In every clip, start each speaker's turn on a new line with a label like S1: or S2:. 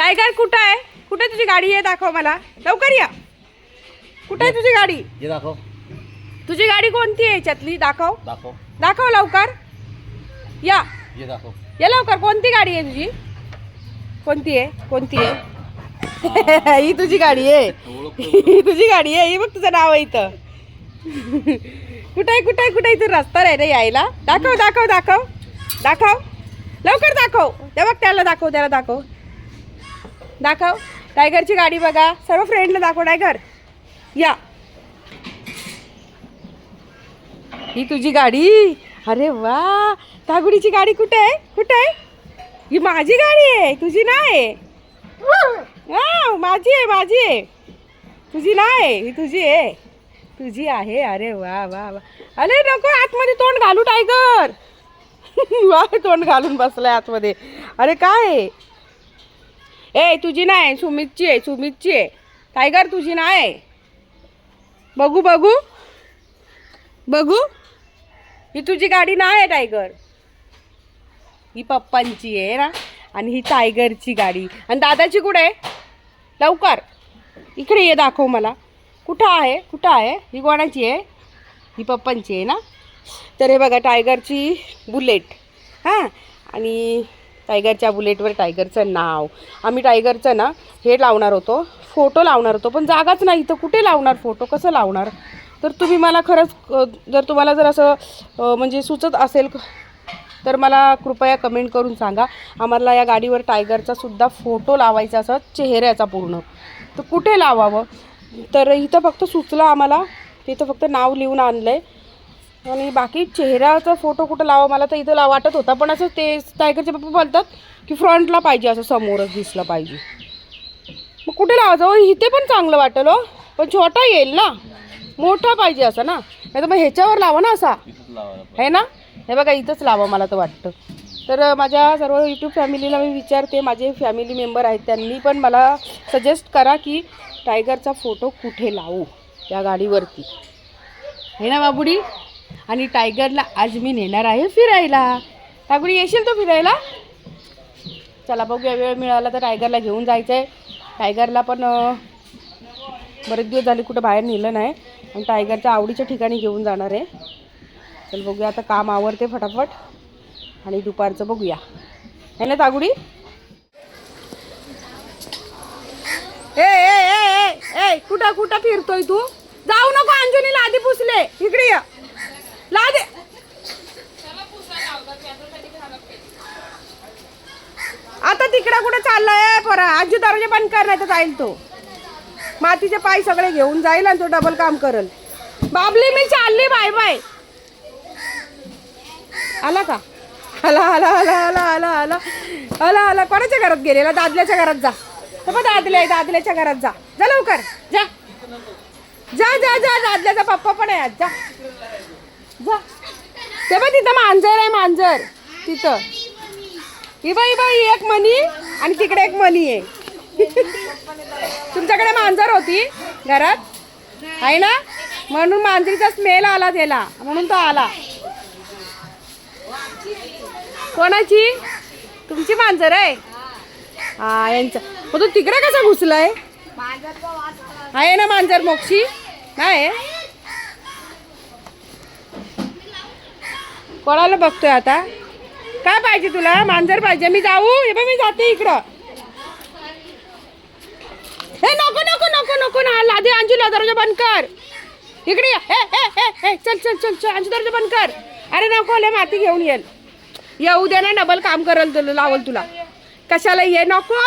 S1: Tiger कुठं आहे? कुठे तुझी गाडी आहे? दाखव मला. लवकर या. कुठे आहे तुझी गाडी?
S2: ये दाखव.
S1: तुझी गाडी कोणती आहे याच्यातली? दाखव.
S2: दाखव.
S1: दाखव लवकर. या.
S2: ये दाखव.
S1: या लवकर. कोणती गाडी आहे तुझी? कोणती आहे? कोणती आहे? ही तुझी गाडी आहे. ही तुझी गाडी आहे. ही बघ तुझं नाव आहे इथं. कुठं आहे कुठं आहे कुठं इथं रस्ता आहे रे यायला. दाखव दाखव दाखव. दाखव. लवकर दाखव. त्या बघ त्याला दाखव त्याला दाखव. दाखव. टायगरची गाडी बघा. सर्व फ्रेंडला दाखव टायगर. या. ही तुझी गाडी? अरे वा. तागुडीची गाडी कुठे आहे? कुठे आहे? ही माझी गाडी आहे. तुझी नाही हा माझी आहे माझी आहे. तुझी नाही ही तुझी आहे. तुझी आहे. अरे वा वा वा. अरे नको आतमध्ये तोंड घालू टायगर. वा तोंड घालून बसलाय आतमध्ये. अरे काय आहे? ए तुझी नाही सुमितची आहे सुमितची आहे. टायगर तुझी नाही बघू बघू. बघू. ही तुझी गाडी नाही आहे टायगर. ही पप्पांची आहे ना आणि ही टायगरची गाडी. आणि दादाची कुठे आहे? लवकर. इकडे ये दाखव मला. कुठं आहे? कुठं आहे? ही कोणाची आहे? ही पप्पांची आहे ना? तर हे बघा टायगरची बुलेट. हां. आणि टायगरच्या बुलेटवर टायगरचं नाव. आम्ही टायगरचं ना हे लावणार होतो. फोटो लावणार होतो पण जागाच नाही. तर कुठे लावणार फोटो? कसं लावणार? तर तुम्ही मला खरंच जर तुम्हाला जर असं म्हणजे सुचत असेल तर मला कृपया कमेंट करून सांगा. आम्हाला या गाडीवर टायगरचा सुद्धा फोटो लावायचा असं चेहऱ्याचा पूर्ण. तर कुठे लावावं? तर इथं फक्त सुचलं आम्हाला. तिथं फक्त नाव लिहून आणलं आहे आणि बाकी चेहऱ्याचा फोटो कुठं लावा मला तर इथं ला वाटत होता. पण असं ते टायगरचे पप्पा बोलतात की फ्रंटला पाहिजे असं समोरच दिसलं पाहिजे. मग कुठे लावायचं? इथे पण चांगलं वाटेल हो. पण छोटा येईल ना. मोठा पाहिजे असं ना. नाही तर मग ह्याच्यावर लावा ना असा. आहे ना? हे बघा इथंच लावा मला तर वाटतं. तर माझ्या सर्व यूट्यूब फॅमिलीला मी विचारते. माझे फॅमिली मेंबर आहेत त्यांनी पण मला सजेस्ट करा की टायगरचा फोटो कुठे लावू? या गाडीवरती. हे ना बाबुडी? आणि टायगरला आज मी नेणार आहे फिरायला. टायगुडी येशील तो फिरायला? चला बघूया वेळ मिळाला तर टायगरला घेऊन जायचं आहे टायगरला पण बरेच दिवस झाले कुठं बाहेर नेलं नाही. आणि टायगरच्या आवडीच्या ठिकाणी घेऊन जाणार आहे. चल बघूया आता काम आवरते फटाफट. आणि दुपारचं बघूया. है ना तागुडी ए ए ए ए कुठं कुठं फिरतोय तू? जाऊ नको अंजनीला आधी पुसले. इकडे या. लादे आता तिकडं कुठं चाललाय? परा आजी दरवाजा बंद कर नाही तर जाईल तो. मातीचे पाय सगळे घेऊन जाईल आणि तो डबल काम करल. बाबली मी चालली बाय बाय आला का? आला आला आला आला आला आला. आला आला. कोणाच्या घरात गेलेला दादल्याच्या घरात जा. तर मग दादल्या दादल्याच्या घरात जा. जा लवकर. जा. जा जा जा दादल्याचा पप्पा पण आहे आज. जा. तिथं मांजर आहे मांजर. तिथं. ही बाई बाई एक मनी आणि तिकडे एक मनी आहे. तुमच्याकडे मांजर होती घरात? आहे ना? म्हणून मांजरीचा स्मेल आला त्याला. म्हणून तो आला. कोणाची? तुमची मांजर आहे? हा यांचं. मग तू तिकडे कसा घुसलाय? आहे ना मांजर मोक्षी? नाही? कोणाला बघतोय आता? काय पाहिजे तुला? मांजर पाहिजे. मी जाऊ. हे बघ मी जाते इकडं. हे नको नको नको नको ना. लादे अंजूला दरवाजा बंद कर. इकडे ये. हे हे हे हे. चल चल चल चल. अंजू दरवाजा बंद कर. अरे नको लय माती घेऊन येईल. येऊ दे ना डबल काम करल तुला लावल तुला. कशाला ये? नको.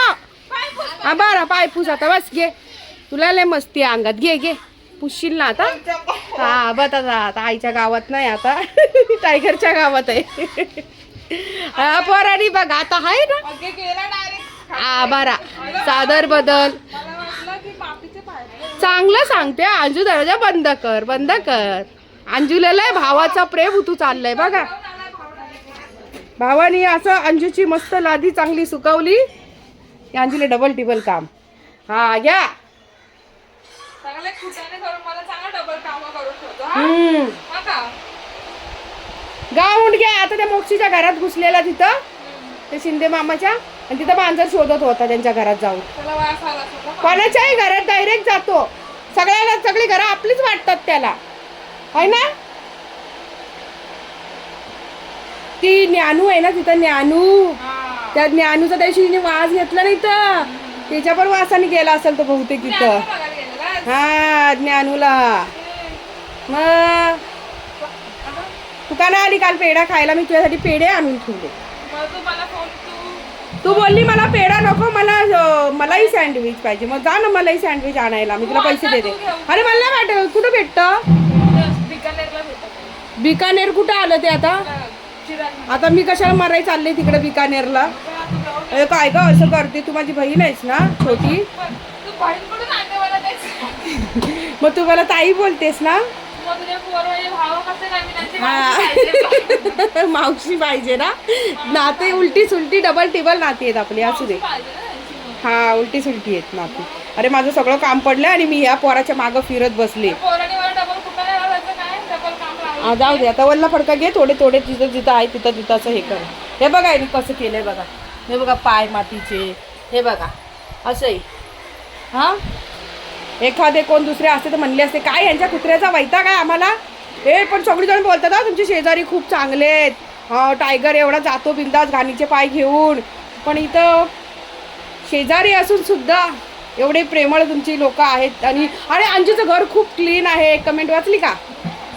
S1: हा बरं पायपूस आता. बस घे. तुला लय मस्ती आहे अंगात. घे घे. पुसशील ना आता? हा बत आता आईच्या गावात नाही आता. टायगरच्या गावात आहे. हा पोराडी बघ आता आहे ना? बरा. चादर बदल. चांगलं सांगते अंजू दरवाजा बंद कर बंद कर. अंजूला भावाचा प्रेम तू चाललंय बघा. भावानी असं अंजूची मस्त लादी चांगली सुकवली. अंजूला डबल टिबल काम. हा घ्या.
S3: चांगले खुटाने करून मला चांगला डबल काम करून ठेवतो हा?
S1: हम्म.
S3: हा का?
S1: घ्या. आता त्या मोक्षीच्या घरात घुसलेला तिथं. ते शिंदे मामाच्या. आणि तिथं मांजर शोधत होता त्यांच्या घरात जाऊन.
S3: त्याला वास आला असेल ना.
S1: कोणाच्याही घरात डायरेक्ट जातो. सगळ्याला सगळी घरं आपलीच वाटतात त्याला. आहे ना? ती ज्ञानू आहे ना तिथं ज्ञानू.
S3: हा.
S1: त्या ज्ञानूचा त्या दिवशी तिने वास घेतला नाही तर. त्याच्या पण वासाने गेला असेल तो बहुतेक तिथं. हा ज्ञानूला. मग तू का नाही आली काल पेढा खायला? मी तुझ्यासाठी पेढे आणून ठेवले.
S3: तू
S1: बोलली मला पेढा नको मला मलाही सँडविच पाहिजे. मग जा ना मलाही सँडविच आणायला मी तुला पैसे देते. अरे मला नाही वाटत. कुठं भेटतं? बिकानेर कुठं आलं ते आता? आता मी कशाला मरायला चालले तिकडे बिकानेरला? काय ग असं करते तू माझी बहीण आहेस ना छोटी
S3: तू बहीणकडून आणते मला तेच
S1: मग तू मला ताई बोलतेस ना? हा.
S3: मावशी पाहिजे.
S1: ना? नाते उलटी सुलटी डबल टेबल नाती आहेत आपली असू दे. हा उलटी सुलटी आहेत नाती. अरे माझं सगळं काम पडलं आणि मी या पोराच्या मागं फिरत बसले. हा, जाऊ दे आता वल्ला फडका घे थोडे थोडे जिथं जिथं आहे तिथं तिथं असं हे कर. हे बघा यांनी कसं केलंय बघा. हे बघा पाय मातीचे हे बघा. असंही. हा? एखादे कोण दुसरे असते तर म्हणले असते काय यांच्या कुत्र्याचा वैता काय आम्हाला? हे पण सगळीजण बोलतात हा तुमचे शेजारी खूप चांगले आहेत. टायगर एवढा जातो बिंदास घाणीचे पाय घेऊन. पण इथं शेजारी असून सुद्धा एवढे प्रेमळ तुमची लोक आहेत आणि अरे अंजूचं घर खूप क्लीन आहे. कमेंट वाचली का?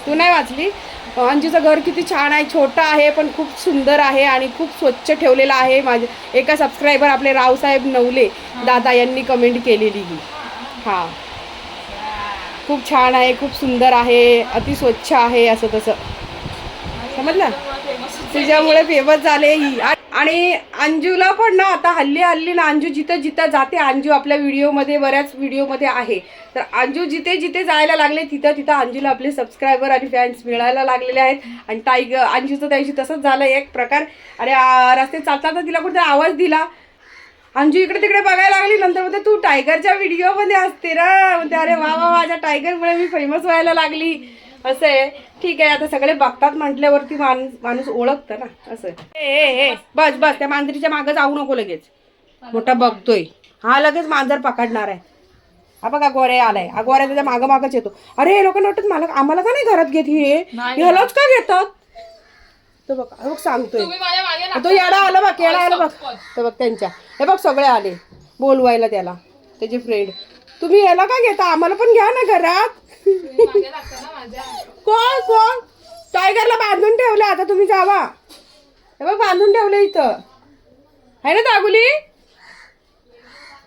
S1: तू नाही वाचली? अंजूचं घर किती छान आहे छोटं आहे पण खूप सुंदर आहे आणि खूप स्वच्छ ठेवलेलं आहे माझे एका सबस्क्रायबर आपले रावसाहेब नवले दादा यांनी कमेंट केलेली ही. हां. खूप छान आहे खूप सुंदर आहे अति स्वच्छ आहे असं तसं. समजलं? तिच्यामुळे फेमस झाले ही. आणि अंजूला पण ना आता हल्ली हल्ली ना अंजू जिथं जिथं जाते अंजू आपल्या व्हिडिओमध्ये बऱ्याच व्हिडिओमध्ये आहे. तर अंजू जिथे जिथे जायला लागले तिथं तिथं अंजूला आपले सबस्क्रायबर आणि फॅन्स मिळायला लागलेले आहेत. आणि टायगर अंजूचं त्या तसंच झालं एक प्रकार. आणि रस्ते चालताना तिला कुठे आवाज दिला. अंजू इकडे तिकडे बघायला लागली नंतर म्हणते तू टायगरच्या व्हिडिओमध्ये असते ना म्हणते अरे वा वा माझ्या टायगरमुळे मी फेमस व्हायला लागली. असं आहे. ठीक आहे आता सगळे बघतात म्हटल्यावरती माणूस माणूस ओळखतं ना असं. ए बस बस त्या मांजरीच्या मागं जाऊ नको लगेच. मोठा बघतोय. हा लगेच मांजर पकडणार आहे. हा बघा गोरे आलाय. हा गोऱ्या त्याच्या मागं मागच येतो. अरे हे लोकांना वाटत मला आम्हाला का नाही घरात घेत हे. ह्यालाच का घेतात? तो बघ बघ सांगतोय. तो येडा आला बघ येडा आला बघ.
S3: लागता.
S1: ते बघ त्यांच्या. हे बघ सगळे आले बोलवायला त्याला त्याचे फ्रेंड तुम्ही याला का घेता? आम्हाला पण घ्या ना घरात. कोण कोण? टायगरला बांधून ठेवलं आता तुम्ही जावा. हे बघ बांधून ठेवलं इथं. आहे ना दागुली?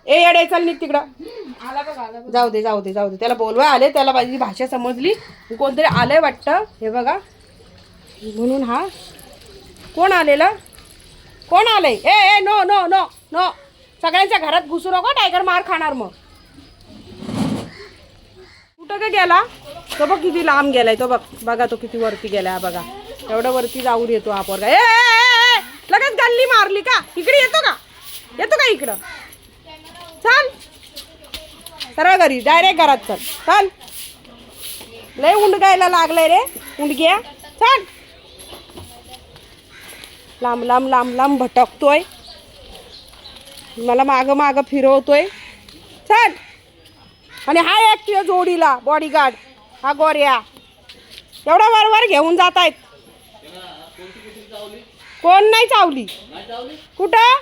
S1: ए येडे चल निघ तिकडं. जाऊ दे जाऊ दे जाऊ दे. त्याला बोलवाय आले त्याला माझी भाषा समजली. कोणतरी आलंय वाटतं? हे बघा. म्हणून हा. कोण आलेलं? कोण आलंय? ए ए नो नो नो नो सगळ्यांच्या घरात घुसू नको टायगर मार खाणार मग. कुठं का गेला? तो बघ किती लांब गेलाय तो बघ. बघा तो किती वरती गेलाय बघा. एवढं वरती जाऊन येतो हा पोरगा. ए, ए, ए, लगेच गल्ली मारली का? इकडे येतो का? येतो का इकडं? चल. सरळ घरी डायरेक्ट घरात चल. चल. लय उंडगायला लागलंय रे उंडग्या चल. लांब लांब लांब लांब भटकतोय. मला मागं मागं फिरवतोय. चल. आणि हा एक जोडीला बॉडीगार्ड हा गोऱ्या. एवढा वरवर घेऊन जात आहेत कोण नाही चावली? कुठं?